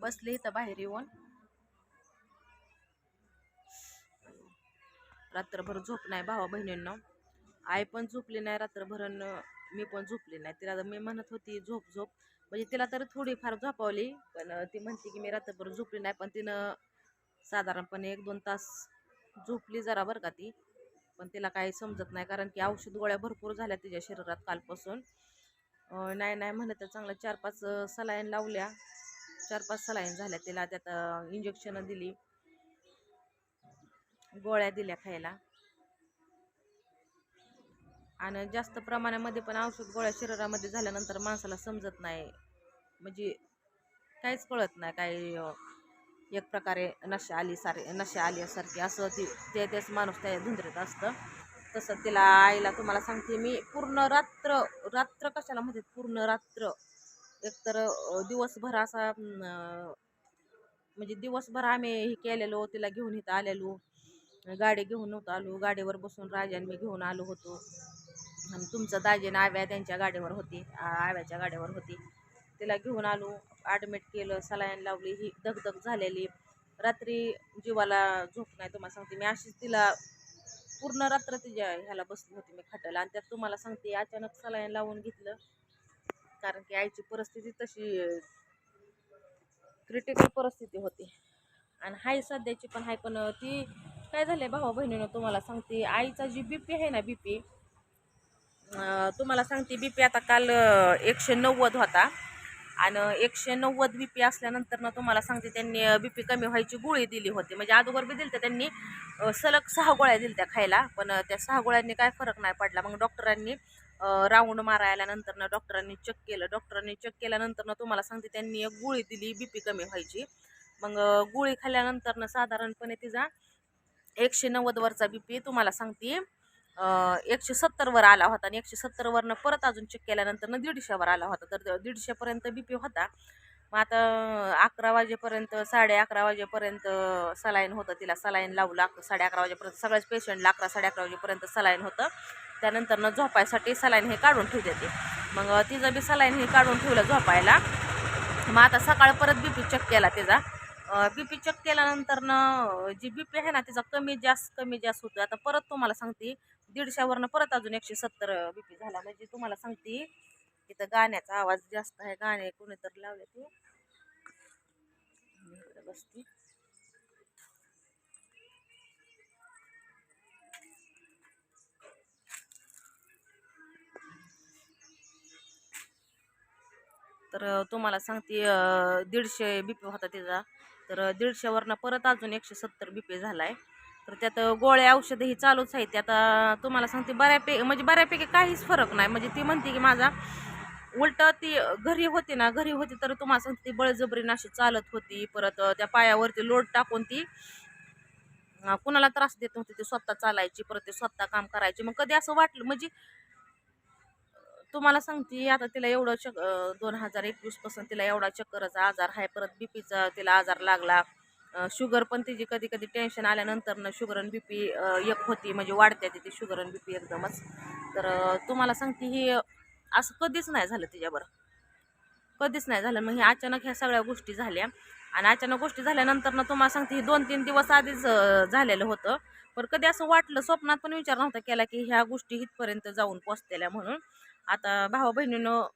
बसले इथं बाहेर येऊन. रात्रभर झोप नाही भावा बहिणींना. आई पण झोपली नाही रात्रभर अन मी पण झोपली नाही. तिला मी म्हणत होती झोप झोप. म्हणजे तिला तर थोडीफार झोपावली पण ती म्हणते की मी रात्रभर झोपली नाही. पण तिनं साधारणपणे एक दोन तास झोपली जरा बरं का ती. पण तिला काही समजत नाही कारण की औषध गोळ्या भरपूर झाल्या तिच्या शरीरात कालपासून. नाही नाही म्हणत तर चांगलं चार पाच सलाईन लावल्या. चार पाच सलाईन झाल्या तिला त्यात इंजेक्शनं दिली. गोळ्या दिल्या खायला. आणि जास्त प्रमाणामध्ये पण औषध गोळ्या शरीरामध्ये झाल्यानंतर माणसाला समजत नाही. म्हणजे काहीच कळत नाही काही एक प्रकारे नशा आली सारे नशा आल्यासारखी असं ती ते तेच माणूस त्या धुंदरीत असतं. तसं तिला आईला तुम्हाला सांगते मी पूर्ण रात्र रात्र कशाला म्हणते पूर्ण रात्र. एकतर दिवसभर असा म्हणजे दिवसभर आम्ही हे केलेलो तिला घेऊन इथं आलेलो. गाडी घेऊन नव्हतो आलो. गाडीवर बसून राजाने मी घेऊन आलो होतो. आणि तुमचं दाजीन आव्या त्यांच्या गाडीवर होती. आव्याच्या गाडीवर होती. तिला घेऊन आलो. ॲडमिट केलं. सलाईन लावली. ही दगदग झालेली. रात्री जीवाला झोप नाही तुम्हाला सांगते. मी अशीच तिला पूर्ण रात्र तिच्या ह्याला बसली होती. मी खाटाला. आणि त्यात तुम्हाला सांगते अचानक सलाईन लावून घेतलं. कारण की आईची परिस्थिती तशी क्रिटिकल परिस्थिती होती. आणि हाय सध्याची पण हाय पण ती काय झालंय भावा बहिणीनं तुम्हाला सांगते आईचा जी बी पी आहे ना बी पी तुम्हाला सांगते बी पी आता काल एकशे नव्वद होता. आणि एकशे नव्वद बी पी असल्यानंतर ना तुम्हाला सांगते त्यांनी बी पी कमी व्हायची गोळी दिली होती. म्हणजे अगोदर बी दिली त्यांनी सलग सहा गोळ्या दिल्या खायला पण त्या सहा गोळ्यांनी काय फरक नाही पडला. मग डॉक्टरांनी राऊंड मारायला नंतर ना डॉक्टरांनी चेक केलं. डॉक्टरांनी चेक केल्यानंतर ना तुम्हाला सांगते त्यांनी एक गोळी दिली बी पी कमी व्हायची. मग गोळी खाल्ल्यानंतर ना साधारणपणे तिचा एकशे नव्वदवरचा बी पी तुम्हाला सांगते एकशे सत्तरवर आला होता आणि एकशे सत्तरवरनं परत अजून चेक केल्यानंतर दीडशेवर आला होता. तर दीडशेपर्यंत बी पी होता. मग आता अकरा वाजेपर्यंत साडे अकरा वाजेपर्यंत सलाईन होतं तिला. सलाईन लावलं अक साडे अकरा वाजेपर्यंत. सगळ्याच पेशंटला अकरा साडे अकरा वाजेपर्यंत सलाईन होतं. त्यानंतरनं झोपायसाठी सलाईन हे काढून ठेवते ते. मग तिचं बी सलाईन हे काढून ठेवलं झोपायला. मग आता सकाळ परत बी पी चेक केला तिचा. बी पी चेक केल्यानंतरनं जी बी पी आहे ना तिचा कमी जास्त कमी जास्त होतो. आता परत तुम्हाला सांगते दीडशेवरनं परत अजून एकशे सत्तर बी पी झाला. म्हणजे तुम्हाला सांगते तिथं गाण्याचा आवाज जास्त आहे. गाणे कोणीतरी लावले ते. बसते तर तुम्हाला सांगते दीडशे बी पी होता तिचा. तर दीडशेवरनं परत अजून एकशे सत्तर बी पी झाला आहे तर त्यात गोळ्या औषधं ही चालूच आहेत ते आता तुम्हाला सांगते बऱ्यापैकी म्हणजे बऱ्यापैकी काहीच फरक नाही. म्हणजे ती म्हणते की माझा उलट ती घरी होती ना घरी होती तर तुम्हाला सांगते ती बळजबरीनं अशी चालत होती परत त्या पायावरती लोड टाकून ती कुणाला त्रास देत नव्हती ती स्वतः चालायची परत ते स्वतः काम करायची. मग कधी असं वाटलं म्हणजे तुम्हाला सांगते आता तिला एवढं चक दोन हजार एकवीसपासून तिला एवढा चक्करचा आजार आहे परत बीपीचा तिला आजार लागला. शुगर पण तिची कधी कधी टेन्शन आल्यानंतर ना शुगर आणि बी पी एक होती म्हणजे वाढते तिथे शुगर आणि बी पी एकदमच. तर तुम्हाला सांगते ही असं कधीच नाही झालं तिच्यावर कधीच नाही झालं. मग हे अचानक ह्या सगळ्या गोष्टी झाल्या. आणि अचानक गोष्टी झाल्यानंतर ना तुम्हाला सांगते हे दोन तीन दिवस आधीच झालेलं होतं. पण कधी असं वाटलं स्वप्नात पण विचार नव्हता केला की ह्या गोष्टी इथपर्यंत जाऊन पोचतेल्या म्हणून. आता भावा बहिणीनं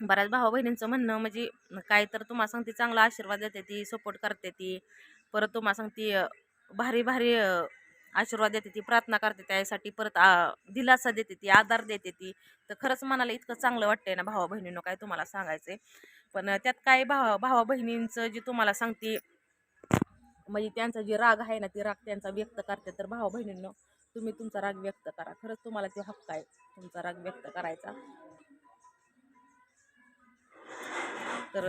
बऱ्याच भावा बहिणींचं म्हणणं म्हणजे काय तर तुम्हाला सांगते चांगला आशीर्वाद देते ती सपोर्ट करते ती. परत तुम्हाला सांगते भारी भारी आशीर्वाद देते ती प्रार्थना करते त्यासाठी परत दिलासा देते ती आधार देते ती. तर खरंच मनाला इतकं चांगलं वाटतंय ना भावा बहिणींनो काय तुम्हाला सांगायचंय? पण त्यात काय भावा भावा बहिणींचं जे तुम्हाला सांगते म्हणजे त्यांचा जे राग आहे ना ते राग त्यांचा व्यक्त करते. तर भावा बहिणींनो तुम्ही तुमचा राग व्यक्त करा. खरंच तुम्हाला ते हक्क आहे तुमचा राग व्यक्त करायचा. तर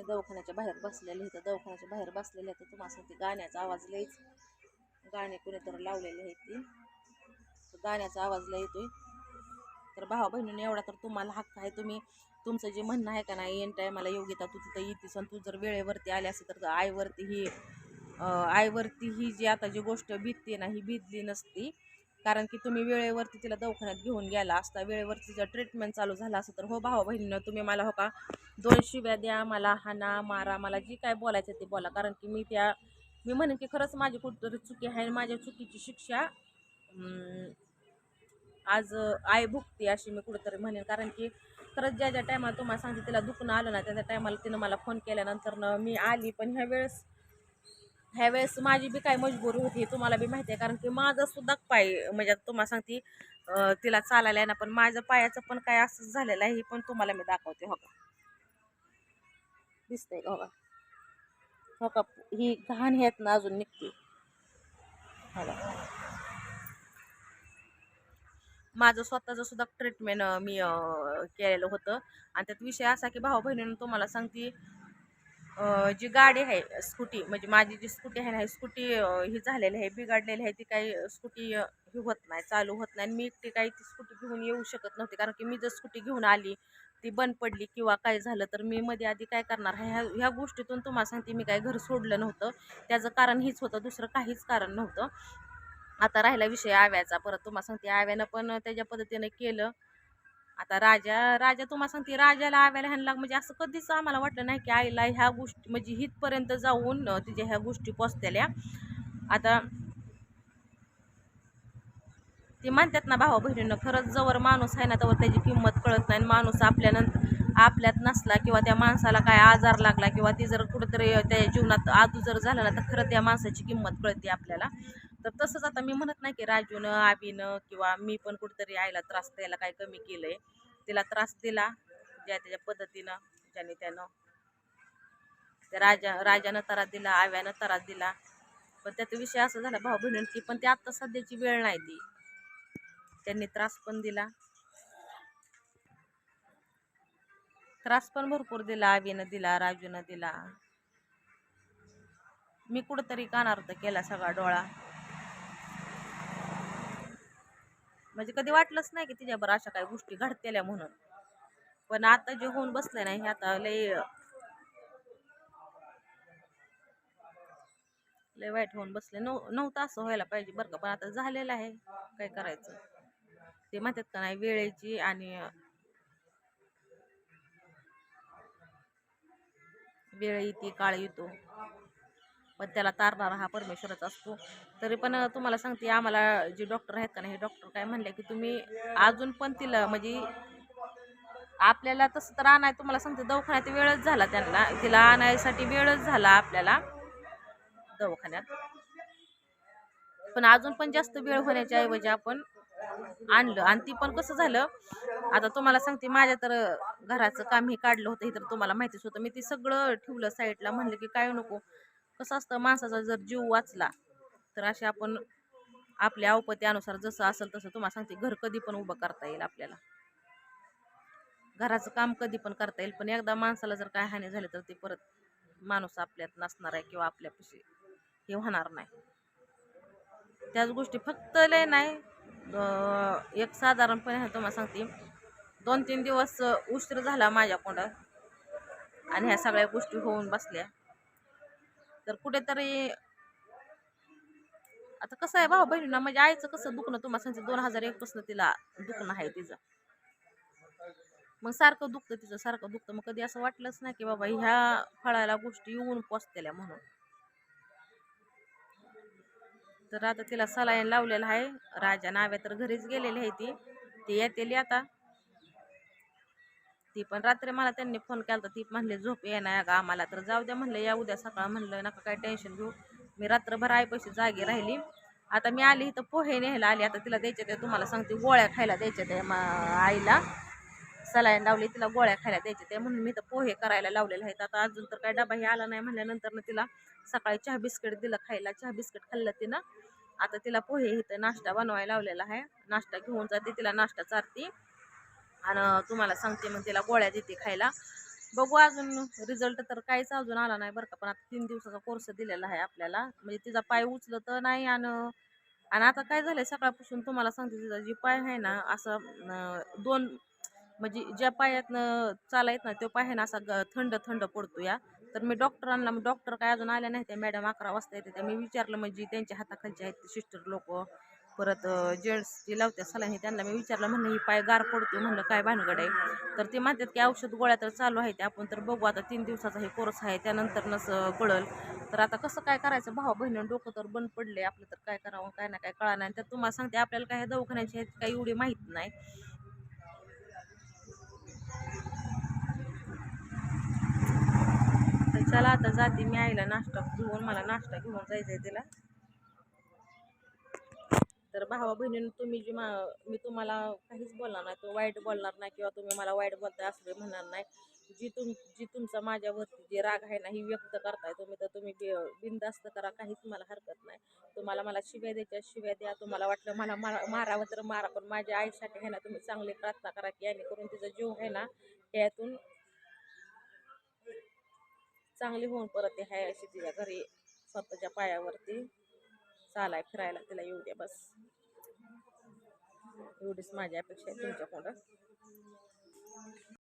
मी दवाखान्याच्या बाहेर बसलेले इथं दवाखान्याच्या बाहेर बसलेले तर तुम्हाला ते गाण्याचा आवाज लईच गाणे कुणीतरी लावलेले आहेत ती. गाण्याचा आवाज लय येतोय. तर भावा बहिणीने एवढा तर तुम्हाला हक्क आहे. तुम्ही तुमचं जे म्हणणं आहे का नाही एन टायमाला योग्यता तू तिथं येतेस आणि तू जर वेळेवरती आली असेल तर आईवरती ही आईवरती ही जी आता जी गोष्ट बीतते ना ही भीतली नसती. कारण की तुम्ही वेळेवरती तिला दवाखान्यात घेऊन गेला असता वेळेवरती तिचं ट्रीटमेंट चालू झाला असं तर हो भावा बहिणीनं तुम्ही मला हो का दोन शिव्या द्या मला हाना मारा मला जी काय बोलायचं ते बोला. कारण की मी त्या मी म्हणेन की खरंच माझी कुठंतरी चुकी आहे आणि माझ्या चुकीची शिक्षा आज आई भुगते अशी मी कुठेतरी म्हणेन. कारण की खरंच ज्या ज्या टायमाला तुम्हाला सांगते तिला दुखणं आलं ना त्या टायमाला तिनं मला फोन केल्यानंतर मी आली. पण ह्या वेळेस ह्या वेळेस माझी बी काय मजबुरी होती हे तुम्हाला बी माहिती आहे. कारण की माझं सुद्धा पाय म्हणजे तुम्हाला सांगते तिला चालायला आहे ना पण माझं पायाचं पण काय असंच झालेलं आहे हे पण तुम्हाला मी दाखवते हो का? दिसतंय का हो का? हो का? ही घाण हे आहेत ना अजून निघते. हो का? माझं स्वतःचं सुद्धा ट्रीटमेंट मी केलेलं होतं. आणि त्यात विषय असा की भाऊ बहिणीनं तुम्हाला सांगते जी गाडी आहे स्कूटी म्हणजे माझी जी स्कूटी आहे ना ही स्कूटी ही झालेली आहे बिघडलेली आहे ती काही स्कूटी ही होत नाही चालू होत नाही. आणि मी एकटी काही ती स्कूटी घेऊन येऊ शकत नव्हती कारण की मी जर स्कूटी घेऊन आली ती बंद पडली किंवा काय झालं तर मी मध्ये आधी काय करणार? ह्या ह्या गोष्टीतून तुम्हाला सांगते मी काय घर सोडलं नव्हतं. त्याचं कारण हीच होतं दुसरं काहीच कारण नव्हतं. आता राहिला विषय आव्याचा परत तुम्हाला सांगते आव्यानं पण त्याच्या पद्धतीनं केलं. आता राजा राजा तुम्हाला सांगते राजाला आव्याला ह्यांना म्हणजे असं कधीच आम्हाला वाटलं नाही की आईला ह्या गोष्टी म्हणजे हितपर्यंत जाऊन तिच्या ह्या गोष्टी पोचतेल्या आता ते म्हणतात ना भावा बहिणीनं खरंच जवळ माणूस आहे ना तर त्याची किंमत कळत नाही. आणि माणूस आपल्यानंतर आपल्यात नसला किंवा त्या माणसाला काय आजार लागला किंवा ती जर कुठंतरी त्या जीवनात आजू जर झाला ना तर खरं त्या माणसाची किंमत कळते आपल्याला. तर तसंच आता मी म्हणत नाही की राजूनं आबीनं किंवा मी पण कुठेतरी आईला त्रास द्यायला काय कमी केलंय. तिला त्रास दिला ज्या त्याच्या पद्धतीनं ज्याने त्यानं त्या राजा राजानं त्रास दिला आव्यानं त्रास दिला. पण त्याचा विषय असा झाला भाऊ बहिणींची पण ती आत्ता सध्याची वेळ नाही ती. त्यांनी त्रास पण दिला. त्रास पण भरपूर दिला आवीनं दिला राजूनं दिला. मी कुठंतरी कानार्थ केला सगळा डोळा. म्हणजे कधी वाटलंच नाही की तिच्याबरोबर अशा काही गोष्टी घडतेल्या म्हणून. पण आता जे होऊन बसले नाही हे आता लय लय वाईट होऊन बसले नऊ नव्हतं असं व्हायला पाहिजे बरं का पण आता झालेलं आहे काय करायचं? ते म्हणतात का नाही वेळेची आणि वेळ येते काळ येतो. पण त्याला तारणारा हा परमेश्वरच असतो. तरी पण तुम्हाला सांगते आम्हाला जे डॉक्टर आहेत का नाही हे डॉक्टर काय म्हणले की तुम्ही अजून पण तिला म्हणजे आपल्याला तसं तर आणाय तुम्हाला सांगते दवाखान्यात वेळच झाला त्यांना. तिला आणायसाठी वेळच झाला आपल्याला दवाखान्यात. पण अजून पण जास्त वेळ होण्याच्या ऐवजी आपण आणलं. आणि ती पण कसं झालं आता तुम्हाला सांगते माझ्या तर घराचं काम हे काढलं होतं हे तर तुम्हाला माहितीच होतं. मी ते सगळं ठेवलं साईडला म्हणलं की काय नको. कसं असतं माणसाचा जर जीव वाचला तर असे आपण आपल्या अवपत्यानुसार जसं असेल तसं तुम्हाला सांगते घर कधी पण उभं करता येईल आपल्याला. घराचं काम कधी पण करता येईल पण एकदा माणसाला जर काय हानी झाली तर ते परत माणूस आपल्यात नसणार आहे किंवा आपल्यापाशी हे होणार नाही. त्याच गोष्टी फक्त लय नाही एक साधारणपणे तुम्हाला सांगते दोन तीन दिवस उशीर झाला माझ्याकडं आणि ह्या सगळ्या गोष्टी होऊन बसल्या. तर कुठेतरी आता कसं आहे भाऊ बहिणींना म्हणजे आईचं कसं दुखणं तुम्हाला सांगते दोन हजार एक पासून तिला दुखणं आहे तिचं. मग सारखं दुखतं तिचं सारखं दुखतं. मग कधी असं वाटलंच नाही की बाबा ह्या फळाला गोष्टी येऊन पोचतेल्या म्हणून. तर आता तिला सलाईन लावलेला आहे. राजा नाव्या तर घरीच गेलेली आहे ती. ती येतेली आता. ती. पण रात्री मला त्यांनी फोन केला ती म्हणले झोप ये नाही अगं आम्हाला. तर जाऊ द्या म्हणलं या उद्या सकाळ म्हणलं नका काय टेन्शन घेऊ. मी रात्रभर आईपाशी जागी राहिली. आता मी आली इथं पोहे न्यायला आली. आता तिला द्यायच्या ते तुम्हाला सांगते गोळ्या खायला द्यायच्या त्या आईला. सलाईन लावली तिला गोळ्या खायला द्यायच्या त्या म्हणून मी तर पोहे करायला लावलेले आहेत. आता अजून तर काय डबाही आला नाही म्हणल्यानंतर ना तिला सकाळी चहा बिस्किट दिलं खायला. चहा बिस्किट खाल्लं तिनं. आता तिला पोहे इथं नाश्ता बनवायला लावलेला आहे. नाश्ता घेऊन जाते तिला नाश्ता चारती. आणि तुम्हाला सांगते मग तिला गोळ्या देते खायला. बघू अजून रिझल्ट तर काहीच अजून आला नाही बरं का पण आता तीन दिवसाचा कोर्स दिलेला आहे आपल्याला. म्हणजे तिचा पाय उचलत नाही आणि आणि आता काय झालंय सकाळपासून तुम्हाला सांगते तिचा जी पाय आहे ना असं दोन म्हणजे ज्या पायातनं चालायत ना तो पाय आहे ना असा ग- थंड थंड पडतो या. तर मी डॉक्टरांना डॉक्टर काय अजून आल्या नाही त्या मॅडम अकरा वाजता येते. त्या मी विचारलं म्हणजे त्यांच्या हाताखालचे आहेत सिस्टर लोक. परत जेंट्स जे लावत्या सलाईन त्यांना मी विचारलं म्हणलं ही पाय गार पडतो म्हणलं काय भानगड आहे? तर ते म्हणतात की औषध गोळ्या तर चालू आहे ते आपण तर बघू आता तीन दिवसाचा हे कोर्स आहे त्यानंतर नस कळल तर आता कसं काय करायचं? भाव बहिणी डोकं तर बंद पडले आपलं तर काय करावं काय ना काय कळा नाही. तर तुम्हाला सांगते आपल्याला काय दवाखान्याची आहेत काही एवढी माहीत नाही. तर चला आता जाते मी आईला नाश्ता घेऊन मला नाश्ता घेऊन जायचं आहे तिला. तर भावा बहिणीनं तुम्ही जी मा मी तुम्हाला काहीच बोलणार नाही तो वाईट बोलणार नाही किंवा तुम्ही मला वाईट बोलताय असं काही म्हणणार नाही. जी तुम जी तुमचा माझ्यावरती जे राग आहे ना ही व्यक्त करताय तुम्ही तर तुम्ही बि- बिनधास्त करा काहीच मला हरकत नाही. तुम्हाला मला शिव्या द्यायच्या शिव्या द्या. तुम्हाला वाटलं मला मारा मारावं तर मारा पण माझ्या आईसाठी आहे ना तुम्ही चांगली प्रार्थना करा की याने करून तिचा जीव आहे ना त्यातून चांगली होऊन परत ती आहे अशी तिच्या घरी स्वतःच्या पायावरती. चालाय फिरायला तिला येऊ द्या बस. एवढीच माझी अपेक्षा आहे तुमच्याकडं